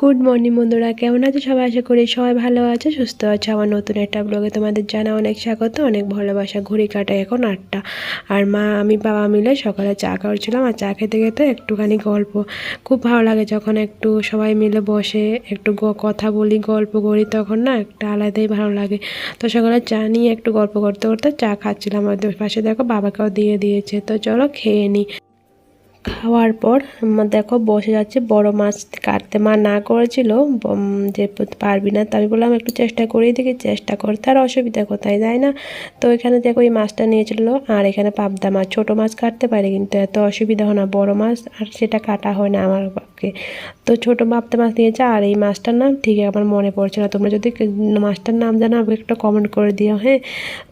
Good morning বন্ধুরা। কেমন আছে সবাই? আশা করি সবাই ভালো আছে, সুস্থ আছে। আমার নতুন একটা ব্লগে তোমাদের জানা অনেক স্বাগত, অনেক ভালোবাসা। ঘুরি কাটায় এখন আটটা। আর মা, আমি বাবা মিলে সকালে চা খাওয়াচ্ছিলাম, আর চা খেতে খেতে একটুখানি গল্প। খুব ভালো লাগে যখন একটু সবাই মিলে বসে, একটু কথা বলি, গল্প করি, তখন না একটা আলাদাই ভালো লাগে। তো সকালে চা নিয়ে একটু গল্প করতে করতে চা খাচ্ছিলাম। আমাদের পাশে দেখো বাবাকেও দিয়ে দিয়েছে। তো চলো খেয়ে নিই খাওয়ার পর দেখো বসে যাচ্ছে, বড় মাছ কাটতে। মা না করেছিল যে পারবি না তো আমি বললাম, একটু চেষ্টা করেই দেখি, চেষ্টা করতে আর অসুবিধা কোথায়? তাই না? তো এখানে দেখো এই মাছটা নিয়েছিল, আর এখানে পাবদা মাছ। ছোট মাছ কাটতে পারে, কিন্তু এত অসুবিধা হয় না, বড় মাছ, আর সেটা কাটা হয় না আমার পক্ষে। তো ছোট পাবদা মাছ নিয়েছে, আর এই মাছটার নাম ঠিক আমার মনে পড়ছে না। তোমরা যদি মাছটার নাম জানো, আমাকে একটু কমেন্ট করে দিও হ্যাঁ?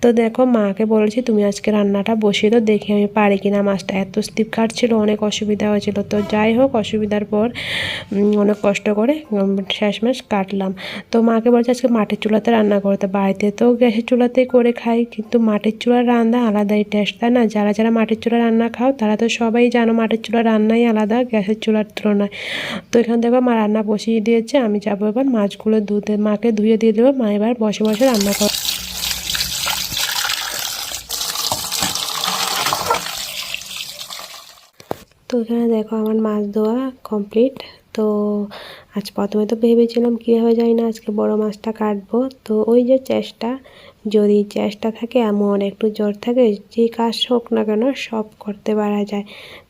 তো দেখো, মাকে বলেছি, তুমি আজকে রান্নাটা বসিয়ে দাও, দেখি আমি পারি কিনা মাছটা। এত স্লিপ কাটছিল, অনেক অসুবিধা হয়েছিল। তো যাই হোক, অসুবিধার পর অনেক কষ্ট করে শেষমেশ কাটলাম। তো মাকে বলছে আজকে মাটির চুলাতে রান্না করতে বাড়িতে তো গ্যাসের চুলাতেই করে খাই, কিন্তু মাটির চুলার রান্না আলাদাই টেস্ট তাই না? যারা যারা মাটির চুলা রান্না খাও, তারা তো সবাই জানো মাটির চুলার রান্নাই আলাদা, গ্যাসের চুলার তুলনায়। তো এখান দেখো মা রান্না বসিয়ে দিয়েছে, আমি যাব এবার মাছগুলো ধুতে। মাকে ধুয়ে দিয়ে দেবো, মা এবার বসে বসে রান্না কর তো এখানে দেখো আমার মাছ ধোয়া কমপ্লিট তো আজ প্রথমে তো ভেবেছিলাম কীভাবে যাই না আজকে বড় মাছটা কাটবো। তো ওই যে চেষ্টা, যদি চেষ্টা থাকে, এমন একটু জোর থাকে, যে কাজ হোক না কেন সব করতে পারা যায়।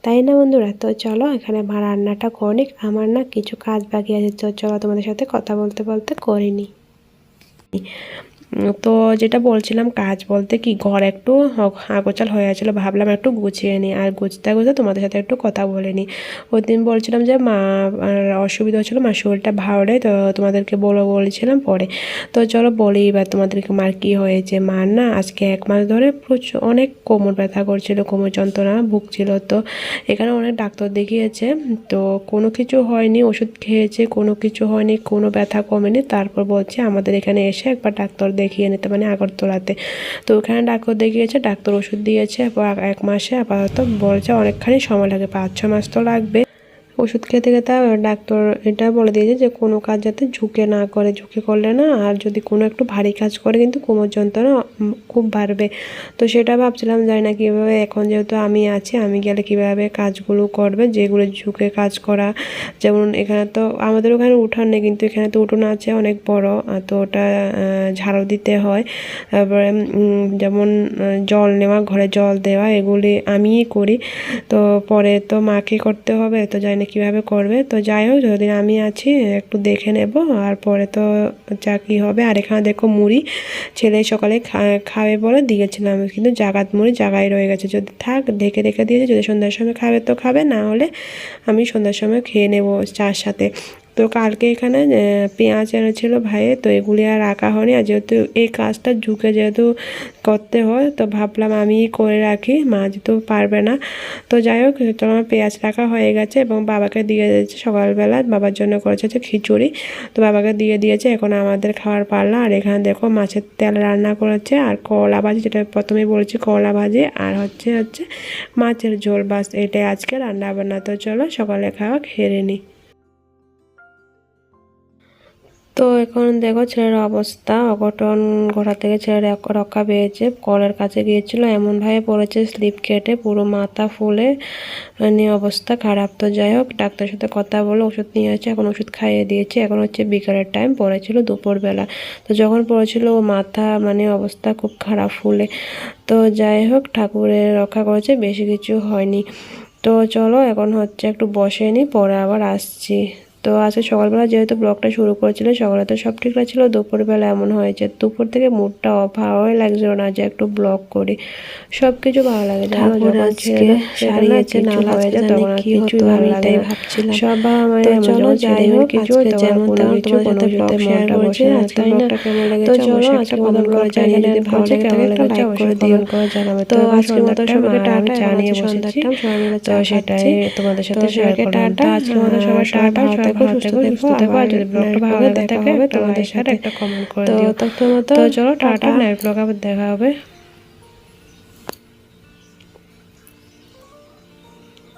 তাই না বন্ধুরা? তো চলো এখানে আমার রান্নাটা করে আমার না কিছু কাজ বাকি আছে, তো চলো তোমাদের সাথে কথা বলতে বলতে করিনি তো যেটা বলছিলাম কাজ বলতে কি, ঘর একটু আগোচাল হয়ে গেছিল ভাবলাম একটু গুছিয়ে নিই আর গুছতে গুছতে তোমাদের সাথে একটু কথা বলে নিই ওই দিন বলছিলাম যে, মা অসুবিধা হচ্ছিল, মা শরীরটা ভালো নেই, তো তোমাদেরকে বলো, বলেছিলাম পরে। তো চলো বলি এবার তোমাদেরকে, মার কী হয়েছে? মার না, আজকে এক মাস ধরে প্রচুর, অনেক কোমর ব্যথা করছিল, কোমর যন্ত্রণা ভুগছিল তো। এখানে অনেক ডাক্তার দেখিয়েছে, তো কোনো কিছু হয়নি, ওষুধ খেয়েছে, কোনো কিছু হয়নি, কোনো ব্যথা কমেনি। তারপর বলছে, আমাদের এখানে এসে একবার ডাক্তার দেখিয়ে নিতে মানে আগরতলাতে। তো ওখানে ডাক্তার দেখিয়েছে, ডাক্তার ওষুধ দিয়েছে এক মাসে আপাতত বলছে অনেকখানি সময় লাগে, পাঁচ ছ মাস তো লাগবে। ওষুধ খেতে খেতে ডাক্তার এটা বলে দিয়েছে যে কোনো কাজ যাতে ঝুঁকে না করে, ঝুঁকে করলে না আর যদি কোনো একটু ভারী কাজ করে কিন্তু কোমর যন্ত্রণা খুব বাড়বে। তো সেটা ভাবছিলাম, জানি না কীভাবে এখন যেহেতু আমি আছি, আমি গেলে কীভাবে কাজগুলো করবে, যেগুলো ঝুঁকে কাজ করা। যেমন এখানে তো আমাদের ওখানে উঠান নেই, কিন্তু এখানে তো উঠোন আছে অনেক বড় তো ওটা ঝাড়ু দিতে হয়। তারপরে যেমন জল নেওয়া, ঘরে জল দেওয়া, এগুলি আমিই করি। তো পরে তো মাকে করতে হবে, তো জানি না কীভাবে করবে? তো যাই হোক যদি আমি আছি, একটু দেখে নেব। আর পরে তো যা কী হবে। আর এখানে দেখো মুড়ি, ছেলে সকালে খাবে বলে দিয়েছিলাম। কিন্তু জাগাত মুড়ি জাগাই রয়ে গেছে। যদি থাক ঢেকে রেখে দিয়েছে। যদি সন্ধ্যার সময় খাবে তো খাবে, না হলে আমি সন্ধ্যার সময় খেয়ে নেব চার সাথে। তো কালকে এখানে পেঁয়াজ এনেছিল ভাইয়ে, তো এগুলি আর রাখা হয়নি। আর যেহেতু এই কাজটা ঝুঁকে যেহেতু করতে হয়, তো ভাবলাম আমিই করে রাখি, মা যেহেতু পারবে না। তো যাই হোক, তো আমার পেঁয়াজ রাখা হয়ে গেছে এবং বাবাকে দিয়ে দিয়েছে সকালবেলা। বাবার জন্য করেছে হচ্ছে খিচুড়ি। তো বাবাকে দিয়ে দিয়েছে, এখন আমাদের খাওয়ার পাল্লা। আর এখানে দেখো মাছের তেল রান্না করেছে, আর কলা ভাজি, যেটা প্রথমেই বলেছি কলা ভাজি, আর হচ্ছে হচ্ছে মাছের ঝোল। বাস এটাই আজকে রান্না বান্না। তো চলো সকালে খাওয়া খেয়ে নিই। তো এখন দেখো ছেলের অবস্থা। অঘটন ঘোড়া থেকে ছেলের রক্ষা পেয়েছে। কলের কাছে গিয়েছিল এমনভাবে পড়েছে, স্লিপ কেটে পুরো মাথা ফুলে মানে অবস্থা খারাপ। তো যাই হোক, ডাক্তারের সাথে কথা বলে ওষুধ নিয়ে আসছে এখন ওষুধ খাইয়ে দিয়েছে। এখন হচ্ছে বিকালের টাইম পড়েছিল দুপুরবেলা। তো যখন পড়েছিল, ও মাথা মানে অবস্থা খুব খারাপ ফুলে। তো যাই হোক, ঠাকুরের রক্ষা করেছে, বেশি কিছু হয়নি। তো চলো, এখন হচ্ছে একটু বসে নিই পরে আবার আসছি। তো আজকে সকালবেলা যেহেতু ব্লগটা শুরু করেছিল সকালে তো সব ঠিক ছিল দুপুরবেলা এমন হয়েছে দুপুর থেকে মুডটা অফ ভালোই লাগছিল না যে একটু ব্লগ করি। সব কিছু ভালো লাগে জানো যখন আজকে সারিয়েছে না না হয়ে যায় তখন আর কি ভালো লাগে ভাবছিলাম। সব বাবা মায়ের চলো যাই হোক, কিছু আজকে যেমন কোনো কিছু কোনো কিছুতে মনটা বসে না তাই না? vlogটা কেমন লেগেছে তো চলো আজকে মতন করে জানিয়ে যদি ভালো কেমন করে দিও। তো মতো সবাইকে টাটা, জানিয়ে বসেছি তো সেটাই তোমাদের সাথে শেয়ার করলাম। মতো টাটা। থেকো, সুস্থ থেকো আর যদি ব্লগটা ভালো লাগে দেখা হবে তোমাদের তোমাদের সাথে সাথে। একটা কমেন্ট করে তো দিও তো চলো টাটা ব্লগে আবার দেখা হবে